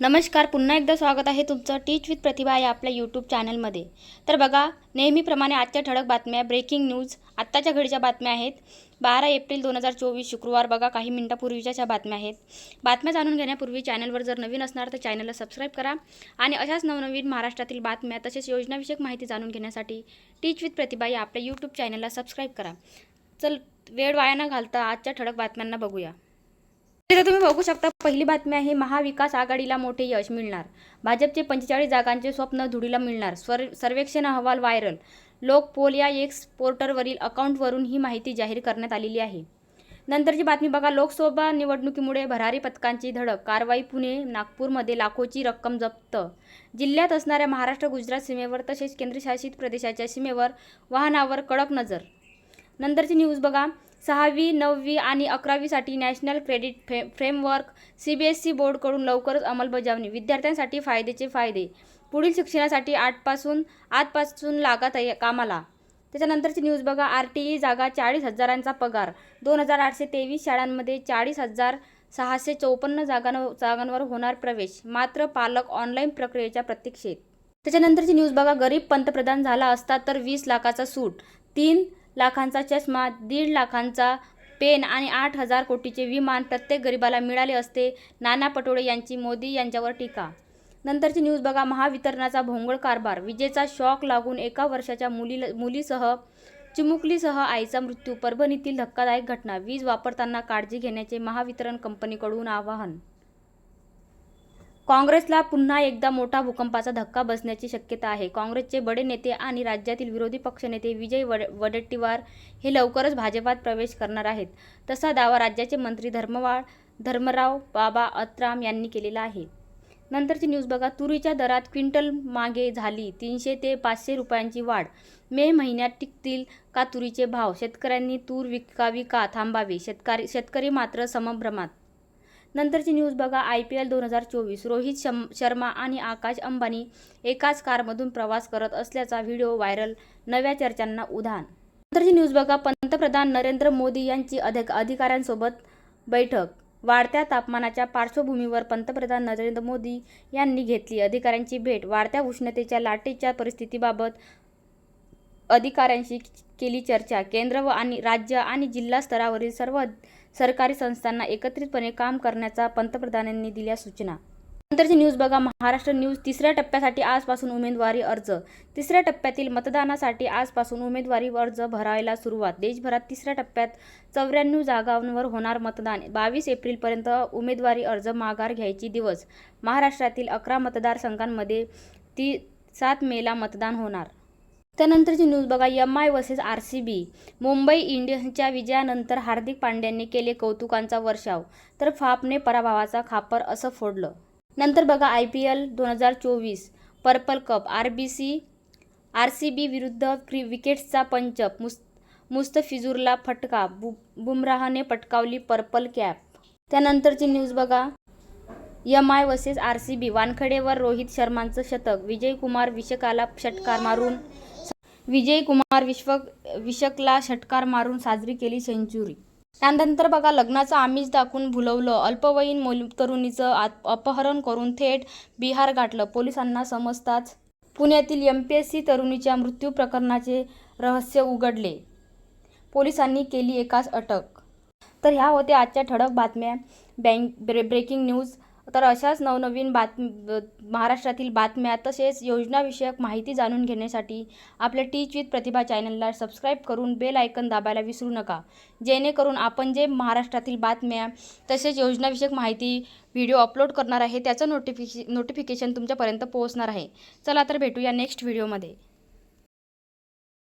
नमस्कार पुन्हा एकदा स्वागत आहे तुमचं टीच विथ प्रतिभा या आपल्या यूट्यूब चॅनलमध्ये तर बघा नेहमीप्रमाणे आजच्या ठळक बातम्या ब्रेकिंग न्यूज आत्ताच्या घडीच्या बातम्या आहेत. बारा एप्रिल दोन हजार चोवीस शुक्रवार बघा काही मिनिटापूर्वीच्या बातम्या आहेत. बातम्या जाणून घेण्यापूर्वी चॅनलवर जर नवीन असणार तर चॅनलला सबस्क्राईब करा आणि अशाच नवनवीन महाराष्ट्रातील बातम्या तसेच योजनाविषयक माहिती जाणून घेण्यासाठी टीच विथ प्रतिभा या आपल्या यूट्यूब चॅनलला सबस्क्राईब करा. चल वेळ वाया न घालता आजच्या ठळक बातम्यांना बघूया. इथे तुम्ही बघू शकता पहिली बातमी आहे महाविकास आघाडीला मोठे यश मिळणार. भाजपचे पंचेचाळीस जागांचे स्वप्न धुडीला मिळणार. स्वर सर्वेक्षण अहवाल व्हायरल. लोक पोल या एक्स पोर्टरवरील अकाउंटवरून ही माहिती जाहीर करण्यात आलेली आहे. नंतरची बातमी बघा लोकसभा निवडणुकीमुळे भरारी पथकांची धडक कारवाई पुणे नागपूरमध्ये लाखोची रक्कम जप्त. जिल्ह्यात असणाऱ्या महाराष्ट्र गुजरात सीमेवर तसेच केंद्रशासित प्रदेशाच्या सीमेवर वाहनावर कडक नजर. नंतरची न्यूज बघा. सहावी नववी आणि अकरावीसाठी नॅशनल क्रेडिट फ्रे framework C B S C बोर्डकडून लवकरच अंमलबजावणी. विद्यार्थ्यांसाठी फायद्याचे फायदे. पुढील शिक्षणासाठी आठपासून आजपासून लागा तय कामाला. त्याच्यानंतरची न्यूज बघा. आर टी ई जागा चाळीस हजारांचा पगार. दोन हजार आठशे तेवीस शाळांमध्ये चाळीस हजार सहाशे चौपन्न जागां जागांवर होणार प्रवेश. मात्र पालक ऑनलाईन प्रक्रियेच्या प्रतीक्षेत. त्याच्यानंतरची न्यूज बघा. गरीब पंतप्रधान झाला असता तर वीस लाखाचा सूट. तीन लाखांचा चष्मा दीड लाखांचा पेन आणि आठ हजार कोटीचे विमान प्रत्येक गरिबाला मिळाले असते. नाना पटोळे यांची मोदी यांच्यावर टीका. नंतरची न्यूज बघा. महावितरणाचा भोंगळ कारभार. विजेचा शॉक लागून एका वर्षाच्या मुली मुलीसह चिमुकलीसह आईचा मृत्यू. परभणीतील धक्कादायक घटना. वीज वापरताना काळजी घेण्याचे महावितरण कंपनीकडून आवाहन काँग्रेसला पुन्हा एकदा मोठा भूकंपाचा धक्का बसण्याची शक्यता आहे. काँग्रेसचे बडे नेते आणि राज्यातील विरोधी पक्षनेते विजय वड वडेट्टीवार हे लवकरच भाजपात प्रवेश करणार आहेत. तसा दावा राज्याचे मंत्री धर्मवाळ धर्मराव बाबा अत्राम यांनी केलेला आहे. नंतरची न्यूज बघा. तुरीच्या दरात क्विंटल मागे झाली. तीनशे ते पाचशे रुपयांची वाढ. मे महिन्यात टिकतील का तुरीचे भाव? शेतकऱ्यांनी तूर विकावी का थांबावी? शेतकरी शेतकरी मात्र समभ्रमात नंतरची न्यूज बघा. आय पी एल दोन हजार चोवीस. रोहित शम शर्मा आणि आकाश अंबानी एकाच कारमधून प्रवास करत असल्याचा व्हिडिओ व्हायरल. नव्या चर्चांना उधाण. नंतरची न्यूज बघा. पंतप्रधान नरेंद्र मोदी यांची अधिक अधिकाऱ्यांसोबत बैठक. वाढत्या तापमानाच्या पार्श्वभूमीवर पंतप्रधान नरेंद्र मोदी यांनी घेतली अधिकाऱ्यांची भेट. वाढत्या उष्णतेच्या लाटेच्या परिस्थितीबाबत अधिकाऱ्यांशी केली चर्चा. केंद्र व आणि राज्य आणि जिल्हा स्तरावरील सर्व सरकारी संस्थांना एकत्रितपणे काम करण्याचा पंतप्रधानांनी दिल्या सूचना. नंतरची न्यूज बघा. महाराष्ट्र न्यूज तिसऱ्या टप्प्यासाठी आजपासून उमेदवारी अर्ज. तिसऱ्या टप्प्यातील मतदानासाठी आजपासून उमेदवारी अर्ज भरायला सुरुवात. देशभरात तिसऱ्या टप्प्यात चौऱ्याण्णव जागांवर होणार मतदान. बावीस एप्रिलपर्यंत उमेदवारी अर्ज माघार घ्यायची दिवस. महाराष्ट्रातील अकरा मतदारसंघांमध्ये ती सात मेला मतदान होणार. त्यानंतरची न्यूज बघा M I versus R C B. Mumbai इंडियन्सच्या विजयानंतर हार्दिक पांड्यांनी केले कौतुकांचा वर्षाव तर फापने पराभवाचा खापर असं फोडलं. नंतर बघा आय पी एल दोन हजार चोवीस purple cup R B C R C B विरुद्ध क्रि विकेट्सचा पंच मुस् मुस्तफिजूरला फटका बु बुमराहने पटकावली पर्पल कॅप. त्यानंतरची न्यूज बघा M I versus R C B वानखडेवर Rohit शर्मांचं शतक विजय कुमार विषकाला षटकार मारून विजय कुमार विश्व विषकला षटकार मारून साजरी केली सेंचुरी. त्यानंतर बघा लग्नाचं आमिष दाखवून भुलवलं. अल्पवयीन मुल तरुणीचं अपहरण करून थेट बिहार गाठलं. पोलिसांना समजताच पुण्यातील एम पी एस सी तरुणीच्या मृत्यू प्रकरणाचे रहस्य उघडले. पोलिसांनी केली एकाच अटक. तर ह्या होत्या आजच्या ठळक बातम्या. बँक ब्रे ब्रेकिंग न्यूज. तर अशाच नवनवीन बात महाराष्ट्रातील बातम्या तसेच योजनाविषयक माहिती जाणून घेण्यासाठी आपल्या टीच विथ प्रतिभा चॅनलला सबस्क्राईब करून बेल आयकन दाबायला विसरू नका. जेणेकरून आपण जे महाराष्ट्रातील बातम्या तसेच योजनाविषयक माहिती व्हिडिओ अपलोड करणार आहे त्याचं नोटिफिके नोटिफिकेशन तुमच्यापर्यंत पोहोचणार आहे. चला तर भेटूया नेक्स्ट व्हिडिओमध्ये.